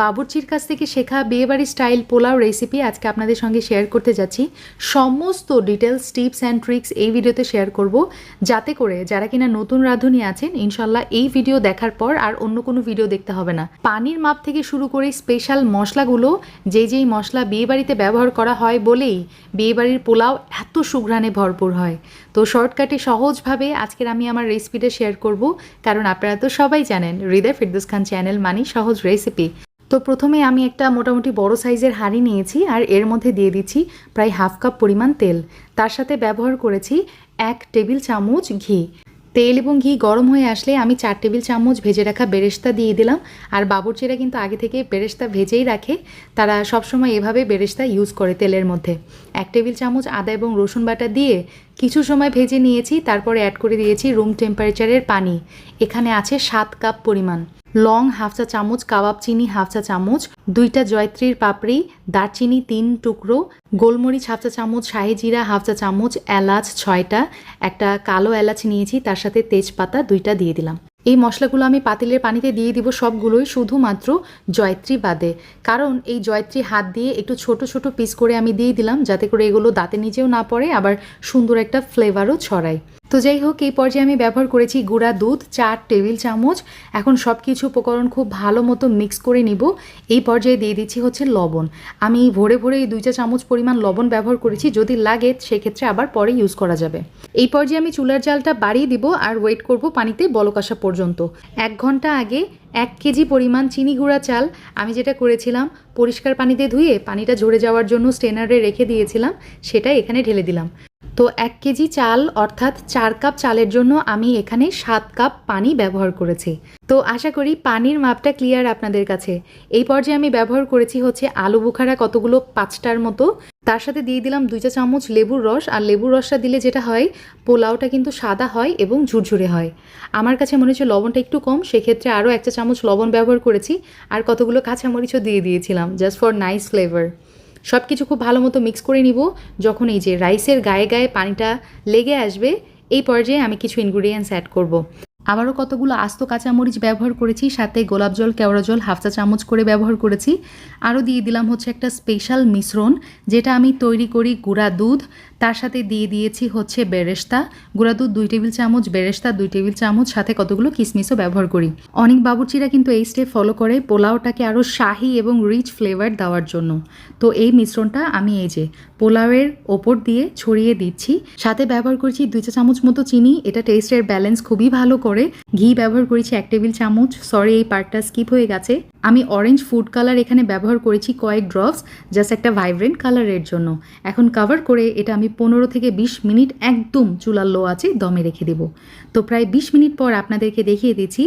বাবুর্চির কাছ থেকে শেখা বিয়েবাড়ি স্টাইল পোলাও রেসিপি আজকে আপনাদের সঙ্গে শেয়ার করতে যাচ্ছি। সমস্ত ডিটেলস টিপস অ্যান্ড ট্রিক্স এই ভিডিওতে শেয়ার করব। যাতে করে যারা কিনা নতুন রাঁধুনি আছেন, ইনশাল্লাহ এই ভিডিও দেখার পর আর অন্য কোনো ভিডিও দেখতে হবে না। পানির মাপ থেকে শুরু করে স্পেশাল মশলাগুলো যে যেই মশলা বিয়েবাড়িতে ব্যবহার করা হয় বলেই বিয়েবাড়ির পোলাও এত সুঘ্রাণে ভরপুর হয়। তো শর্টকাটে সহজভাবে আজকের আমি আমার রেসিপিটা শেয়ার করব। কারণ আপনারা তো সবাই জানেন, হৃদয় ফিরদুস খান চ্যানেল মানি সহজ রেসিপি তো প্রথমে আমি একটা মোটামুটি বড় সাইজের হাঁড়ি নিয়েছি আর এর মধ্যে দিয়ে দিচ্ছি প্রায় হাফ কাপ পরিমাণ তেল। তার সাথে ব্যবহার করেছি এক টেবিল চামচ ঘি। তেল এবং ঘি গরম হয়ে আসলে আমি চার টেবিল চামচ ভেজে রাখা বেরেস্তা দিয়ে দিলাম। আর বাবুর্চিরা কিন্তু আগে থেকে বেরেস্তা ভেজেই রাখে। তারা সবসময় এভাবে বেরেস্তা ইউজ করে তেলের মধ্যে। এক টেবিল চামচ আদা এবং রসুন বাটা দিয়ে কিছু সময় ভেজে নিয়েছি। তারপরে অ্যাড করে দিয়েছি রুম টেম্পারেচারের পানি। এখানে আছে সাত কাপ পরিমাণ। লং হাফ চা চামচ, কাবাব চিনি হাফ চা চামচ, দুইটা জয়ত্রীর পাপড়ি, দারচিনি তিন টুকরো, গোলমরিচ হাফ চা চামচ, শাহি জিরা হাফ চা চামচ, এলাচ ছয়টা, একটা কালো এলাচ নিয়েছি, তার সাথে তেজপাতা দুইটা দিয়ে দিলাম। এই মশলাগুলো আমি পাতিলের পানিতে দিয়ে দিব সবগুলোই শুধুমাত্র জয়ত্রী বাদে। কারণ এই জয়ত্রী হাত দিয়ে একটু ছোট ছোট পিস করে আমি দিয়ে দিলাম, যাতে করে এগুলো দাঁতে নিচেও না পড়ে, আবার সুন্দর একটা ফ্লেভারও ছড়ায়। তো যাই হোক, এই পর্যায়ে আমি ব্যবহার করেছি গুঁড়া দুধ, চার টেবিল চামচ। এখন সব কিছু উপকরণ খুব ভালো মতো মিক্স করে নিব। এই পর্যায়ে দিয়ে দিচ্ছি হচ্ছে লবণ। আমি ভরে ভরে এই দুইটা চামচ পরিমাণ লবণ ব্যবহার করেছি, যদি লাগে সেক্ষেত্রে আবার পরে ইউজ করা যাবে। এই পর্যায়ে আমি চুলার জালটা বাড়িয়ে দিব আর ওয়েট করব পানিতে বলক আসা পর্যন্ত। এক ঘণ্টা আগে এক কেজি পরিমাণ চিনি গুঁড়া চাল আমি যেটা করেছিলাম, পরিষ্কার পানিতে ধুয়ে পানিটা ঝরে যাওয়ার জন্য স্টেনারে রেখে দিয়েছিলাম, সেটা এখানে ঢেলে দিলাম। তো এক কেজি চাল, অর্থাৎ চার কাপ চালের জন্য আমি এখানে সাত কাপ পানি ব্যবহার করেছি। তো আশা করি পানির মাপটা ক্লিয়ার আপনাদের কাছে। এই পর্যায়ে আমি ব্যবহার করেছি হচ্ছে আলু বুখারা কতগুলো পাঁচটার মতো। তার সাথে দিয়ে দিলাম দুই চা চামচ লেবুর রস। আর লেবুর রসটা দিলে যেটা হয়, পোলাওটা কিন্তু সাদা হয় এবং ঝুরঝুরে হয়। আমার কাছে মনে হচ্ছে লবণটা একটু কম, সেক্ষেত্রে আরও একটা চামচ লবণ ব্যবহার করেছি। আর কতগুলো কাঁচামরিচও দিয়ে দিয়েছিলাম জাস্ট ফর নাইস ফ্লেভার সব কিছু খুব ভালো মতো মিক্স করে নিব যখন এই যে রাইসের গায়ে গায়ে পানিটা লেগে আসবে, এই পর্যায়ে আমি কিছু ইনগ্রিডিয়েন্টস অ্যাড করব। আবারও কতগুলো আস্ত কাঁচামরিচ ব্যবহার করেছি, সাথে গোলাপ জল, কেওড়া জল, হাফ চা চামচ করে ব্যবহার করেছি। আরও দিয়ে দিলাম হচ্ছে একটা স্পেশাল মিশ্রণ, যেটা আমি তৈরি করি গুঁড়া দুধ। তার সাথে দিয়ে দিয়েছি হচ্ছে বেরেস্তা। গুঁড়া দুধ দুই টেবিল চামচ, বেরেস্তা দুই টেবিল চামচ, সাথে কতগুলো কিসমিসও ব্যবহার করি। অনেক বাবুর্চিরা কিন্তু এই স্টেপ ফলো করে পোলাওটাকে আরও শাহি এবং রিচ ফ্লেভার দেওয়ার জন্য। তো এই মিশ্রণটা আমি এই যে পোলাওয়ের ওপর দিয়ে ছড়িয়ে দিচ্ছি। সাথে ব্যবহার করছি দুই চা চামচ মতো চিনি। এটা টেস্টের ব্যালেন্স খুবই ভালো করে ঘি ব্যবহার করেছি এক টেবিল চামচ। সরি এই পার্টটা স্কিপ হয়ে গেছে। আমি অরেঞ্জ ফুড কালার এখানে ব্যবহার করেছি কয়েক ড্রপস জাস্ট একটা ভাইব্রেন্ট কালারের জন্য। এখন কাভার করে এটা আমি পনেরো থেকে বিশ মিনিট একদম চুলার লো আছে দমে রেখে দেব। তো প্রায় বিশ মিনিট পর আপনাদেরকে দেখিয়ে দিচ্ছি,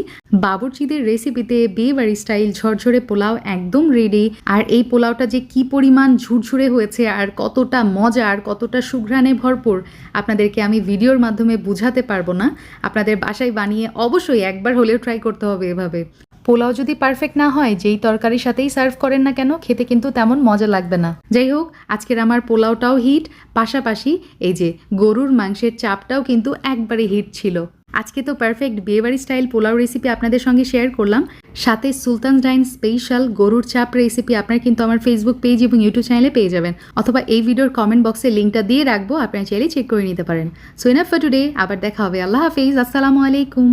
বাবুর্চিদের রেসিপিতে বিয়ে বাড়ি স্টাইল ঝরঝরে পোলাও একদম রেডি আর এই পোলাওটা যে কি পরিমাণ ঝুরঝুরে হয়েছে, আর কতটা মজা, আর কতটা সুঘ্রাণে ভরপুর, আপনাদেরকে আমি ভিডিওর মাধ্যমে বুঝাতে পারব না। আপনাদের বাসায় বানিয়ে অবশ্যই একবার হলেও ট্রাই করতে হবে এভাবে। পোলাও যদি পারফেক্ট না হয়, যেই তরকারির সাথেই সার্ভ করেন না কেন, খেতে কিন্তু তেমন মজা লাগবে না। যাই হোক, আজকের আমার পোলাওটাও হিট পাশাপাশি এই যে গরুর মাংসের চাপটাও কিন্তু একবারে হিট ছিল। আজকে তো পারফেক্ট বিয়েবাড়ি স্টাইল পোলাও রেসিপি আপনাদের সঙ্গে শেয়ার করলাম। সাথে সুলতান ডাইন স্পেশাল গরুর চাপ রেসিপি আপনারা কিন্তু আমার ফেসবুক পেজ এবং ইউটিউব চ্যানেলে পেয়ে যাবেন। অথবা এই ভিডিওর কমেন্ট বক্সে লিঙ্কটা দিয়ে রাখব, আপনারা চাইলে চেক করে নিতে পারেন। সো ইনাফ ফর টুডে আবার দেখা হবে। আল্লাহ হাফিজ, আসসালামু আলাইকুম।